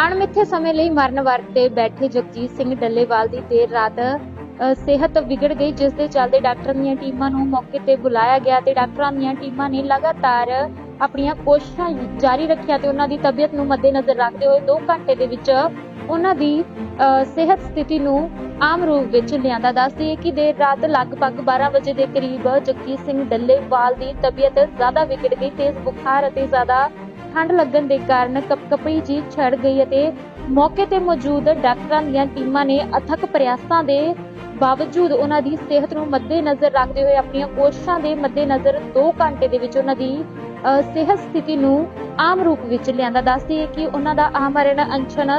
ਅਣਮਿੱਥੇ ਸਮੇਂ ਲਈ ਮਰਨ ਵਰਤ ਤੇ ਬੈਠੇ ਜਗਜੀਤ ਸਿੰਘ ਡੱਲੇਵਾਲ ਦੀ ਦੇਰ ਰਾਤ ਸਿਹਤ ਵਿਗੜ ਗਈ, ਜਿਸ ਦੇ ਚੱਲਦੇ ਡਾਕਟਰਾਂ ਦੀਆਂ ਟੀਮਾਂ ਨੂੰ ਮੌਕੇ ਤੇ ਬੁਲਾਇਆ ਗਿਆ ਤੇ ਡਾਕਟਰਾਂ ਦੀਆਂ ਟੀਮਾਂ ਨੇ ਲਗਾਤਾਰ ਆਪਣੀਆਂ ਕੋਸ਼ਿਸ਼ਾਂ ਜਾਰੀ ਰੱਖੀਆਂ ਤੇ ਉਹਨਾਂ ਦੀ ਤਬੀਅਤ ਨੂੰ ਮੱਦੇਨਜ਼ਰ ਰੱਖਦੇ ਹੋਏ 2 ਘੰਟੇ ਦੇ ਵਿੱਚ ਉਹਨਾਂ ਦੀ ਸਿਹਤ ਸਥਿਤੀ ਨੂੰ ਆਮ ਰੂਪ ਵਿੱਚ ਲਿਆਂਦਾ। ਦੱਸਦੀ ਹੈ ਕਿ ਦੇਰ ਰਾਤ ਲਗਭਗ 12 ਵਜੇ ਦੇ ਕਰੀਬ ਜਗਜੀਤ ਸਿੰਘ ਡੱਲੇਵਾਲ ਦੀ ਤਬੀਅਤ ਜ਼ਿਆਦਾ ਵਿਗੜ ਗਈ ਤੇਜ਼ ਬੁਖਾਰ ਅਤੇ ਜ਼ਿਆਦਾ ਠੰਡ ਲੱਗਣ ਦੇ ਕਾਰਨ ਕਪਕਪੀ ਜੀ ਛੜ ਗਈ ਅਤੇ ਮੌਕੇ ਤੇ ਮੌਜੂਦ ਡਾਕਟਰਾਂ ਦੀਆਂ ਟੀਮਾਂ ਨੇ ਅਥਕ ਪ੍ਰਯਾਸਾਂ ਦੇ ਬਾਵਜੂਦ ਉਹਨਾਂ ਦੀ ਸਿਹਤ ਨੂੰ ਮੱਦੇਨਜ਼ਰ ਰੱਖਦੇ ਹੋਏ ਆਪਣੀਆਂ ਕੋਸ਼ਿਸ਼ਾਂ ਦੇ ਮੱਦੇਨਜ਼ਰ 2 ਘੰਟੇ ਦੇ ਵਿੱਚ ਉਹਨਾਂ ਦੀ ਸਿਹਤ ਸਥਿਤੀ ਨੂੰ ਆਮ ਰੂਪ ਵਿੱਚ ਲਿਆਂਦਾ। ਦੱਸਦੀ ਹੈ ਕਿ ਉਹਨਾਂ ਦਾ ਆਮਰਨ ਅੰਸ਼ਨ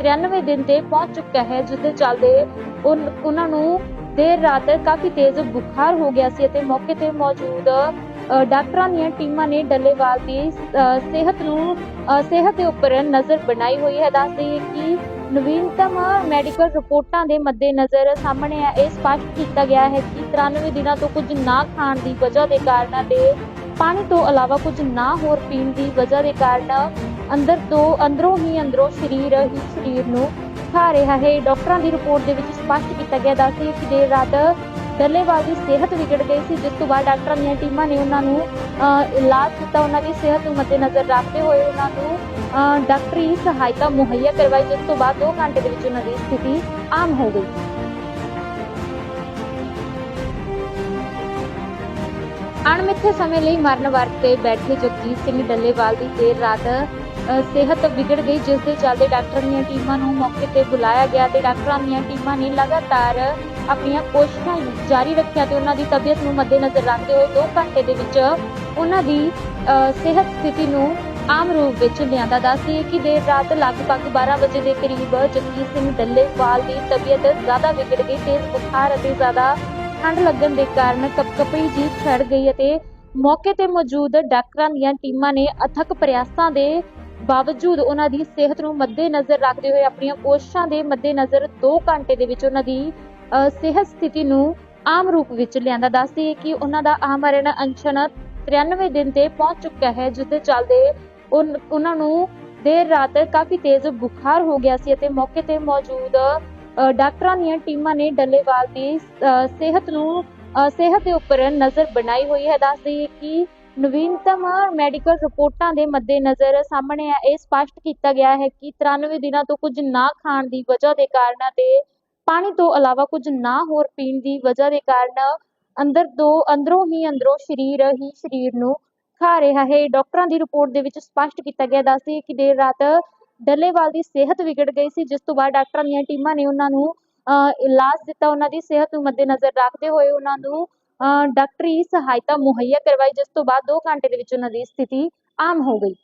93 ਦਿਨ ਤੇ ਪਹੁੰਚ ਚੁੱਕਾ ਹੈ, ਜਿਸ ਦੇ ਚੱਲਦੇ ਉਹਨਾਂ ਨੂੰ ਦੇਰ ਰਾਤ ਕਾਫੀ ਤੇਜ਼ ਬੁਖਾਰ ਹੋ ਗਿਆ ਸੀ ਅਤੇ ਮੌਕੇ ਤੇ ਮੌਜੂਦ ਡਾਕਟਰਾਂ ਦੀਆਂ ਟੀਮਾਂ ਨੇ ਡੱਲੇਵਾਲ ਦੀ ਸਿਹਤ ਨੂੰ ਸਿਹਤ ਦੇ ਉੱਪਰ ਨਜ਼ਰ ਬਣਾਈ ਹੋਈ ਹੈ। ਦੱਸਦੀ ਹੈ ਕਿ ਨਵੀਨਤਮ ਮੈਡੀਕਲ ਰਿਪੋਰਟਾਂ ਦੇ ਮੱਦੇਨਜ਼ਰ ਸਾਹਮਣੇ ਆ, ਇਹ ਸਪਸ਼ਟ ਕੀਤਾ ਗਿਆ ਹੈ ਕਿ 93 ਦਿਨਾਂ ਤੋਂ ਕੁਝ ਨਾ ਖਾਣ ਦੀ ਵਜ੍ਹਾ ਦੇ ਕਾਰਨ ਤੇ ਪਾਣੀ ਤੋਂ ਇਲਾਵਾ ਕੁਝ ਨਾ ਹੋਰ ਪੀਣ ਦੀ ਵਜ੍ਹਾ ਦੇ ਕਾਰਨ ਅੰਦਰ ਤੋਂ ਅੰਦਰੋਂ ਹੀ ਅੰਦਰੋਂ ਸਰੀਰ, ਹੀ ਸਰੀਰ ਨੂੰ ਖਾ ਰਿਹਾ ਹੈ। ਡਾਕਟਰਾਂ ਦੀ ਰਿਪੋਰਟ ਦੇ ਵਿੱਚ ਸਪਸ਼ਟ ਕੀਤਾ ਗਿਆ, ਦੱਸਦੀ ਕਿ ਦੇਰ ਰਾਤ ਡੱਲੇਵਾਲ ਦੀ ਸਿਹਤ ਵਿਗੜ ਗਈ ਸੀ, ਜਿਸ ਤੋਂ ਬਾਅਦ ਡਾਕਟਰਾਂ ਦੀਆਂ ਟੀਮਾਂ ਨੇ ਉਹਨਾਂ ਨੂੰ ਇਲਾਜ ਦਿੱਤਾ, ਉਹਨਾਂ ਦੀ ਸਿਹਤ ਨੂੰ ਮੱਦੇਨਜ਼ਰ ਰੱਖਦੇ ਹੋਏ ਉਹਨਾਂ ਨੂੰ ਡਾਕਟਰੀ ਸਹਾਇਤਾ ਮੁਹੱਈਆ ਕਰਵਾਈ, ਜਿਸ ਤੋਂ ਬਾਅਦ 2 ਘੰਟੇ ਦੇ ਵਿੱਚ ਉਹਨਾਂ ਦੀ ਸਥਿਤੀ ਆਮ ਹੋ ਗਈ। ਅਣਮਿੱਥੇ ਸਮੇਂ ਲਈ ਮਰਨ ਵਰਤ ਤੇ ਬੈਠੇ ਜਗਜੀਤ ਸਿੰਘ ਡੱਲੇਵਾਲ ਦੀ ਦੇਰ ਰਾਤ ਸਿਹਤ ਵਿਗੜ ਗਈ, ਜਿਸ ਦੇ ਚੱਲਦੇ ਡਾਕਟਰਾਂ ਦੀਆਂ ਟੀਮਾਂ ਨੂੰ ਮੌਕੇ ਤੇ ਬੁਲਾਇਆ ਗਿਆ ਤੇ ਡਾਕਟਰਾਂ ਦੀਆਂ ਟੀਮਾਂ ਨੇ ਲਗਾਤਾਰ ਆਪਣੀਆਂ ਕੋਸ਼ਿਸ਼ਾਂ ਜਾਰੀ ਰੱਖੀਆਂ ਤੇ ਉਹਨਾਂ ਦੀ ਤਬੀਅਤ ਨੂੰ ਮੱਦੇਨਜ਼ਰ ਰੱਖਦੇ ਹੋਏ 2 ਘੰਟੇ ਦੇ ਵਿੱਚ, ਉਹਨਾਂ ਦੀ ਸਿਹਤ ਸਥਿਤੀ ਨੂੰ ਆਮ ਰੂਪ ਵਿੱਚ ਲਿਆਂਦਾ। ਦੱਸਦੀ ਹੈ ਕਿ ਦੇਰ ਰਾਤ ਲਗਭਗ 12 ਵਜੇ ਦੇ ਕਰੀਬ ਜਗਜੀਤ ਸਿੰਘ ਡੱਲੇਵਾਲ ਦੀ ਤਬੀਅਤ ਜ਼ਿਆਦਾ ਵਿਗੜ ਗਈ ਤੇਜ਼ ਬੁਖਾਰ ਅਤੇ ਜ਼ਿਆਦਾ ਠੰਡ ਲੱਗਣ ਦੇ ਕਾਰਨ ਕਪਕਪੀ ਜੀ ਛੜ ਗਈ ਅਤੇ ਮੌਕੇ ਤੇ ਮੌਜੂਦ ਡਾਕਟਰਾਂ ਦੀਆਂ ਟੀਮਾਂ ਨੇ ਅਥਕ ਪ੍ਰਯਾਸਾਂ ਦੇ ਬਾਵਜੂਦ ਉਹਨਾਂ ਦੀ ਸਿਹਤ ਨੂੰ ਮੱਦੇ ਨਜ਼ਰ ਰੱਖਦੇ ਹੋਏ ਆਪਣੀਆਂ ਕੋਸ਼ਿਸ਼ਾਂ ਦੇ ਮੱਦੇਨਜ਼ਰ 2 ਘੰਟੇ ਦੇ ਵਿੱਚ ਉਹਨਾਂ ਦੀ ਸਿਹਤ ਸਥਿਤੀ ਨੂੰ ਆਮ ਰੂਪ ਵਿੱਚ ਲਿਆਂਦਾ ਦੱਸਦੀ ਹੈ ਕਿ ਉਹਨਾਂ ਦਾ ਆਮਰਨ ਅੰਸ਼ਨ 93 ਦਿਨ ਤੇ ਪਹੁੰਚ ਚੁੱਕਾ ਹੈ ਜਿਸ ਦੇ ਚੱਲਦੇ ਉਹਨਾਂ ਨੂੰ ਦੇਰ ਰਾਤ ਕਾਫੀ ਤੇਜ਼ ਬੁਖਾਰ ਹੋ ਗਿਆ ਸੀ ਅਤੇ ਮੌਕੇ ਤੇ ਮੌਜੂਦ ਡਾਕਟਰਾਂ ਦੀਆਂ ਟੀਮਾਂ ਨੇ ਡੱਲੇਵਾਲ ਦੀ ਸਿਹਤ ਨੂੰ ਸਿਹਤ ਦੇ ਉੱਪਰ ਨਜ਼ਰ ਬਣਾਈ ਹੋਈ ਹੈ। ਦੱਸਦੀ ਹੈ ਕਿ ਨਵੀਨਤਮ ਮੈਡੀਕਲ ਰਿਪੋਰਟਾਂ ਦੇ ਮੱਦੇਨਜ਼ਰ ਸਾਹਮਣੇ ਆ ਇਹ ਸਪਸ਼ਟ ਕੀਤਾ ਗਿਆ ਹੈ ਕਿ 93 ਦਿਨਾਂ ਤੋਂ ਕੁਝ ਨਾ ਖਾਣ ਦੀ ਵਜ੍ਹਾ ਦੇ ਕਾਰਨ ਤੇ ਪਾਣੀ ਤੋਂ ਇਲਾਵਾ ਕੁਝ ਨਾ ਹੋਰ ਪੀਣ ਦੀ ਵਜ੍ਹਾ ਦੇ ਕਾਰਨ ਅੰਦਰ ਤੋਂ ਅੰਦਰੋਂ ਹੀ ਅੰਦਰੋਂ ਸਰੀਰ ਹੀ ਸਰੀਰ ਨੂੰ ਖਾ ਰਿਹਾ ਹੈ। ਡਾਕਟਰਾਂ ਦੀ ਰਿਪੋਰਟ ਦੇ ਵਿੱਚ ਸਪਸ਼ਟ ਕੀਤਾ ਗਿਆ ਦੱਸਦੀ ਕਿ ਦੇਰ ਰਾਤ ਡੱਲੇਵਾਲ ਦੀ ਸਿਹਤ ਵਿਗੜ ਗਈ ਸੀ ਜਿਸ ਤੋਂ ਬਾਅਦ ਡਾਕਟਰਾਂ ਦੀਆਂ ਟੀਮਾਂ ਨੇ ਉਹਨਾਂ ਨੂੰ ਅ, ਇਲਾਜ ਦਿੱਤਾ। ਉਹਨਾਂ ਦੀ ਸਿਹਤ ਨੂੰ ਮੱਦੇਨਜ਼ਰ ਰੱਖਦੇ ਹੋਏ ਉਹਨਾਂ ਨੂੰ ਅ, ਡਾਕਟਰੀ ਸਹਾਇਤਾ ਮੁਹੱਈਆ ਕਰਵਾਈ ਜਿਸ ਤੋਂ ਬਾਅਦ 2 ਘੰਟੇ ਦੇ ਵਿੱਚ ਉਹਨਾਂ ਦੀ ਸਥਿਤੀ ਆਮ ਹੋ ਗਈ।